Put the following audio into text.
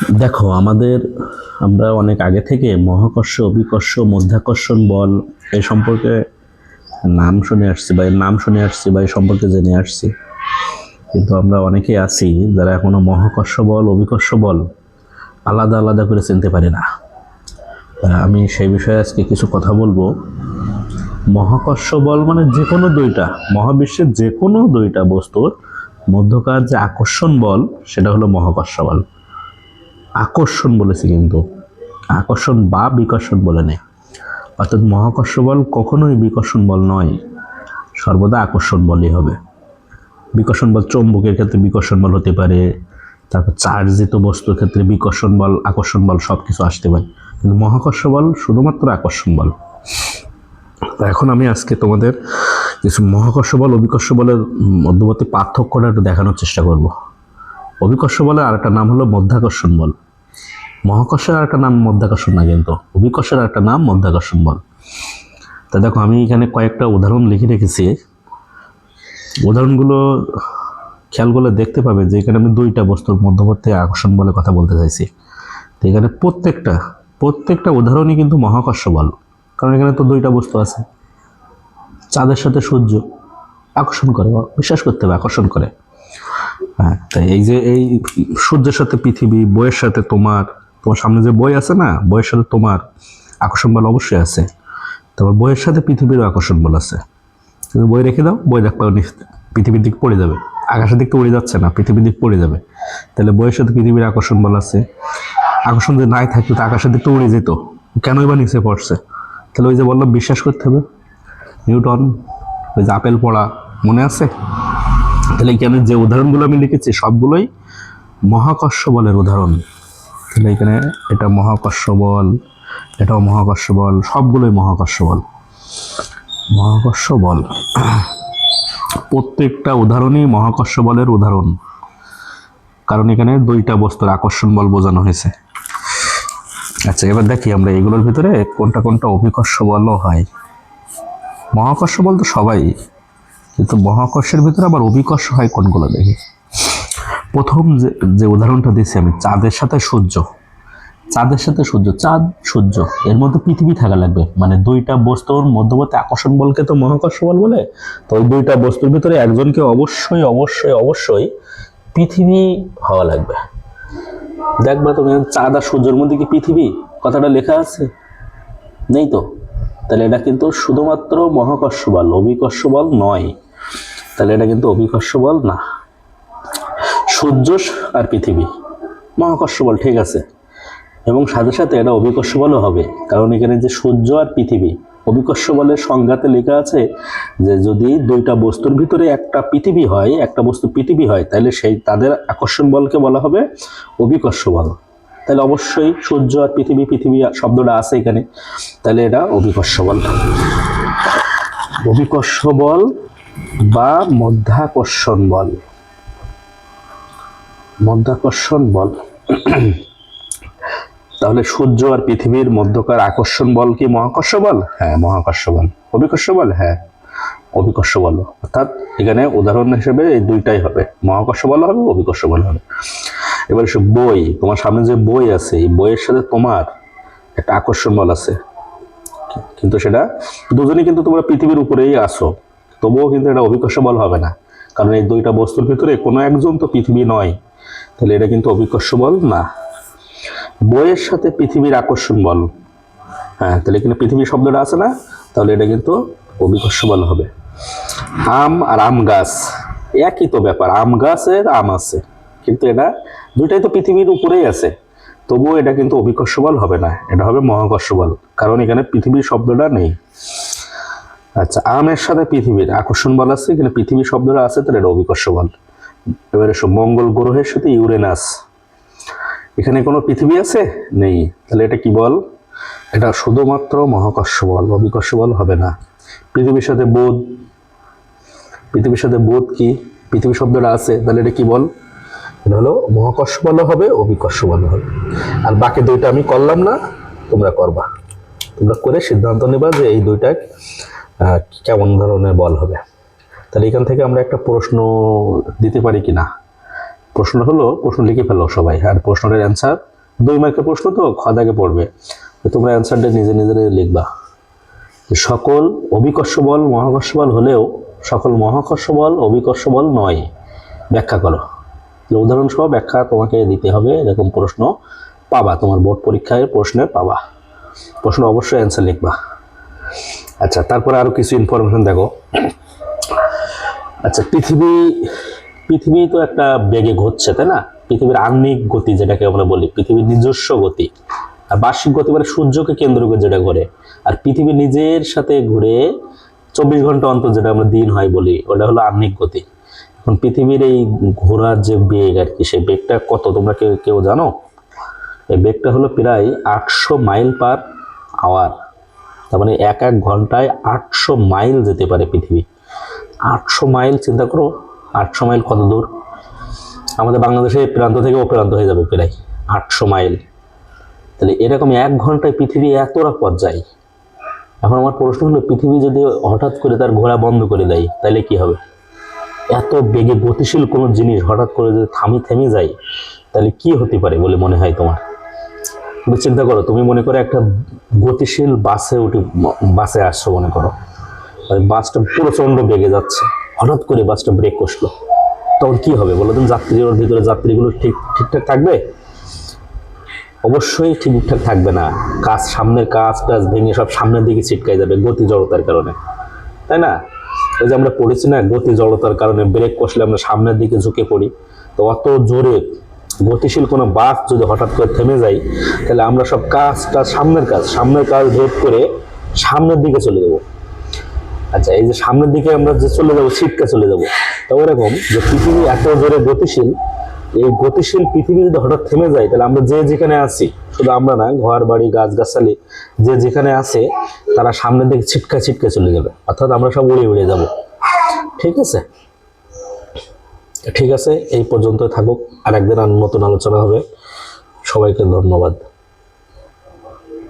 দেখো, আমাদের, আমরা অনেক আগে থেকে মহাকর্ষ, অভিকর্ষ, মধ্যাকর্ষণ বল এই সম্পর্কে নাম শুনে আসছি বা এর নাম শুনে আসছি বা এই সম্পর্কে জেনে আসছি। কিন্তু আমরা অনেকেই আছি যারা এখনও মহাকর্ষ বল, অভিকর্ষ বল আলাদা আলাদা করে চিনতে পারি না। আমি সেই বিষয়ে আজকে কিছু কথা বলব। মহাকর্ষ বল মানে যে কোনো দুইটা, মহাবিশ্বের যে কোনো দুইটা বস্তুর মধ্যকার যে আকর্ষণ বল, সেটা হলো মহাকর্ষ বল। আকর্ষণ বলেছি কিন্তু। আকর্ষণ বা বিকর্ষণ বলে নেই। অর্থাৎ মহাকর্ষ বল কখনোই বিকর্ষণ বল নয়। সর্বদা আকর্ষণ বলই হবে। বিকর্ষণ বল চৌম্বকের ক্ষেত্রে বিকর্ষণ বল হতে পারে, তারপর চার্জিত বস্তুর ক্ষেত্রে বিকর্ষণ বল, আকর্ষণ বল সব কিছু আসতে পারে। কিন্তু মহাকর্ষ বল শুধুমাত্র আকর্ষণ বল। এখন আমি আজকে তোমাদের কিছু মহাকর্ষ বল অভিকর্ষ বলের মধ্যবর্তী পার্থক্যটা একটু দেখানোর চেষ্টা করব। অভিকর্ষ বলের আরেকটা নাম হলো মধ্যাকর্ষণ বল। মহাকর্ষের একটা নাম মধ্যাকর্ষণ না কিন্তু, অভিকর্ষের একটা নাম মধ্যাকর্ষণ বল। তা দেখো, আমি এখানে কয়েকটা উদাহরণ লিখে রেখেছি। উদাহরণগুলো খেয়াল দেখতে পাবে যে এখানে আমি দুইটা বস্তুর মধ্যবর্তী আকর্ষণ বলে কথা বলতে চাইছি। তো এখানে প্রত্যেকটা প্রত্যেকটা উদাহরণই কিন্তু মহাকর্ষ বল, কারণ এখানে তো দুইটা বস্তু আছে। চাঁদের সাথে সূর্য আকর্ষণ করে বিশ্বাস করতে হবে, আকর্ষণ করে। হ্যাঁ তাই এই যে এই সূর্যের সাথে পৃথিবী, বইয়ের সাথে তোমার তোমার সামনে যে বই আছে না, বইয়ের সাথে তোমার আকর্ষণ বল অবশ্যই আছে। তারপর বইয়ের সাথে পৃথিবীরও আকর্ষণ বল আছে। তুমি বই রেখে দাও, বই দেখবা পৃথিবীর দিক পড়ে যাবে। আকাশের দিক তো উড়ে যাচ্ছে না, পৃথিবীর দিক পড়ে যাবে। তাহলে বইয়ের সাথে পৃথিবীর আকর্ষণ বল আছে। আকর্ষণ যদি নাই থাকতো, তো আকাশের দিক তো উড়ে যেত। কেনই বা নিচে পড়ছে? তাহলে ওই যে বললাম, বিশ্বাস করতে হবে। নিউটন, ওই যে আপেল পড়া, মনে আছে? তাহলে এখানে যে উদাহরণগুলো আমি লিখেছি, সবগুলোই মহাকর্ষ বলের উদাহরণ। তাহলে এখানে এটা মহাকর্ষ বল, এটাও মহাকর্ষ বল, সবগুলোই মহাকর্ষ বল। মহাকর্ষ বল। প্রত্যেকটা উদাহরণই মহাকর্ষ বলের উদাহরণ। কারণ এখানে দুইটা বস্তুর আকর্ষণ বল বোঝানো হয়েছে। আচ্ছা এবার দেখি আমরা এগুলোর ভিতরে কোনটা কোনটা অভিকর্ষ বলও হয়। মহাকর্ষ বল তো সবাই, কিন্তু মহাকর্ষের ভিতরে আবার অভিকর্ষ হয় কোনগুলো দেখি। প্রথম যে যে উদাহরণটা দিচ্ছি আমি, চাঁদের সাথে সূর্য। চাঁদের সাথে সূর্য, চাঁদ, সূর্য, এর মধ্যে পৃথিবী থাকা লাগবে। মানে দুইটা বস্তুর মধ্যবর্তী আকর্ষণ বলকে তো মহাকর্ষ বল বলে, তো ওই দুইটা বস্তুর ভিতরে একজনকে অবশ্যই অবশ্যই অবশ্যই পৃথিবী হওয়া লাগবে। দেখবা তুমি চাঁদ আর সূর্যের মধ্যে কি পৃথিবী? কথাটা লেখা আছে? নেই তো? তাহলে এটা কিন্তু শুধুমাত্র মহাকর্ষ বল, অভিকর্ষ বল নয়। তাহলে এটা কিন্তু অভিকর্ষ বল না। সূর্য আর পৃথিবী। মহাকর্ষ বল ঠিক আছে। এবং সাথে সাথে এটা অভিকর্ষ বলও হবে। কারণ এখানে যে সূর্য আর পৃথিবী অভিকর্ষ বলের সংজ্ঞাতে লেখা আছে যে যদি দুইটা বস্তুর ভিতরে একটা পৃথিবী হয়, একটা বস্তু পৃথিবী হয়, তাহলে সেই তাদের আকর্ষণ বলকে বলা হবে অভিকর্ষ বল তাহলে অবশ্যই সূর্য আর পৃথিবী পৃথিবী শব্দটা আছে এখানে। তাহলে এটা অভিকর্ষ বল অভিকর্ষ বল বা মধ্যাকর্ষণ বল। মধ্যাকর্ষণ বল। তাহলে সূর্য আর পৃথিবীর মধ্যকার আকর্ষণ বল কি মহাকর্ষ বল? হ্যাঁ মহাকর্ষ বল। অভিকর্ষ বল? হ্যাঁ অভিকর্ষ বল। অর্থাৎ এখানে উদাহরণ হিসেবে এই দুইটাই হবে। মহাকর্ষ বল হবে, অভিকর্ষ বল হবে। এবার সে বই। তোমার সামনে যে বই আছে, এই বইয়ের সাথে তোমার একটা আকর্ষণ বল আছে। কিন্তু সেটা দুজনেই কিন্তু তোমরা পৃথিবীর উপরেই আসো তবুও কিন্তু এটা অভিকর্ষ বল হবে না। কারণ এই দুইটা বস্তুর ভিতরে কোনো একজন তো পৃথিবী নয়। তাহলে এটা কিন্তু অভিকর্ষ বল না। বইয়ের সাথে পৃথিবীর আকর্ষণ বল। হ্যাঁ তাহলে এখানে পৃথিবী শব্দটা আছে না? তাহলে এটা কিন্তু অভিকর্ষ বল হবে। আম আর আম গাছ, একই তো ব্যাপার। আম গাছের আম আছে। কিন্তু এটা দুইটাই তো পৃথিবীর উপরেই আছে। তবুও এটা কিন্তু অভিকর্ষ বল হবে না। এটা হবে মহাকর্ষ বল। কারণ এখানে পৃথিবীর শব্দটা নেই। আচ্ছা আমের সাথে পৃথিবীর আকর্ষণ বল আছে এখানে পৃথিবী শব্দটা আছে, তাহলে এটা অভিকর্ষ বল। এবারে এসো, মঙ্গল গ্রহের সাথে ইউরেনাস। এখানে কোনো পৃথিবী আছে? নেই। তাহলে এটা কি বল? এটা শুধুমাত্র মহাকর্ষ বল, অভিকর্ষ বল হবে না। পৃথিবীর সাথে বোধ, পৃথিবীর সাথে বোধ কি? পৃথিবী শব্দটা আছে, তাহলে এটা কি বল? এটা হলো মহাকর্ষ বল হবে, অভিকর্ষ বল হবে। আর বাকি দুইটা আমি করলাম না, তোমরা করবা। তোমরা করে সিদ্ধান্ত নেবা যে এই দুইটা কেমন ধরনের বল হবে? তাহলে এখান থেকে আমরা একটা প্রশ্ন দিতে পারি কি না প্রশ্নটা হলো, প্রশ্ন লিখে ফেলো সবাই। আর প্রশ্নের অ্যান্সার দুই মার্কের প্রশ্ন তো খদাকে পড়বে। তোমরা অ্যান্সারটা নিজে নিজেরাই লিখবা। সকল অভিকর্ষ বল, মহাকর্ষ বল হলেও সকল মহাকর্ষ বল অভিকর্ষ বল নয়। ব্যাখ্যা করো। যে উদাহরণ সহ ব্যাখ্যা তোমাকে দিতে হবে। এরকম প্রশ্ন পাবা। তোমার বোর্ড পরীক্ষায় প্রশ্নে পাবা। প্রশ্ন অবশ্যই অ্যান্সার লিখবা। আচ্ছা তারপরে আরও কিছু ইনফরমেশন দেখো। আচ্ছা পৃথিবী পৃথিবী তো একটা বেগে ঘুরছে তাই না? পৃথিবীর আহ্নিক গতি যেটাকে আমরা বলি, পৃথিবীর নিজস্ব গতি। আর বার্ষিক গতি মানে সূর্যকে কেন্দ্র করে যেটা ঘোরে আর পৃথিবী নিজের সাথে ঘুরে চব্বিশ ঘণ্টা অন্তর যেটা আমরা দিন হয় বলি, ওটা হলো আহ্নিক গতি। এখন পৃথিবীর এই ঘোরার যে বেগ আর কি, সেই বেগটা কত, তোমরা কেউ কেউ জানো? এই বেগটা হলো প্রায় আটশো মাইল পার আওয়ার তার মানে এক এক ঘন্টায় আটশো মাইল যেতে পারে পৃথিবী। আটশো মাইল, চিন্তা করো, আটশো মাইল কত দূর? আমাদের বাংলাদেশের প্রান্ত থেকে ও প্রান্ত হয়ে যাবে প্রায় আটশো মাইল। তাহলে এরকম এক ঘন্টায় পৃথিবী এতটা পথ যায় এখন আমার প্রশ্ন হলো, পৃথিবী যদি হঠাৎ করে তার ঘোরা বন্ধ করে দেয়, তাহলে কি হবে? এত বেগে গতিশীল কোনো জিনিস হঠাৎ করে যদি থামি থেমে যায়, তাহলে কি হতে পারে বলে মনে হয় তোমার? তুমি চিন্তা করো, তুমি মনে করো একটা গতিশীল বাসে উঠে, বাসে আসছো মনে করো। বাসটা প্রচণ্ড বেগে যাচ্ছে। হঠাৎ করে বাসটা ব্রেক কষলো। তখন কি হবে বলো তুমি যাত্রীর ভিতরে, যাত্রীগুলো ঠিক, ঠিকঠাক থাকবে? অবশ্যই ঠিকঠাক থাকবে না। কাজ, সামনের কাজ, টাজ ভেঙে সব সামনের দিকে ছিটকাই যাবে গতি জড়তার কারণে। তাই না? ওই যে আমরা পড়েছি না, গতি জড়তার কারণে ব্রেক কষলে আমরা সামনের দিকে ঝুঁকে পড়ি। তো অত জোরে গতিশীল কোনো বাস যদি হঠাৎ করে থেমে যায়, তাহলে আমরা সব কাজ টাজ সামনের কাজ সামনের কাজ ভেদ করে সামনের দিকে চলে যাব। আচ্ছা এই যে সামনের দিকে আমরা যে চলে যাব, ছিটকা চলে যাব। তো ওরকম যে পৃথিবী এত জোরে গতিশীল, এই গতিশীল পৃথিবী যদি হঠাৎ থেমে যায়, তাহলে আমরা যে যেখানে আছি, শুধু আমরা না, ঘর বাড়ি, গাছগাছালি, যে যেখানে আছে, তারা সামনের দিকে ছিটকা ছিটকা চলে যাবে। অর্থাৎ আমরা সব উড়ে উড়ে যাব। ঠিক আছে? ঠিক আছে এই পর্যন্ত থাকুক। আর একদিন নতুন আলোচনা হবে। সবাইকে ধন্যবাদ।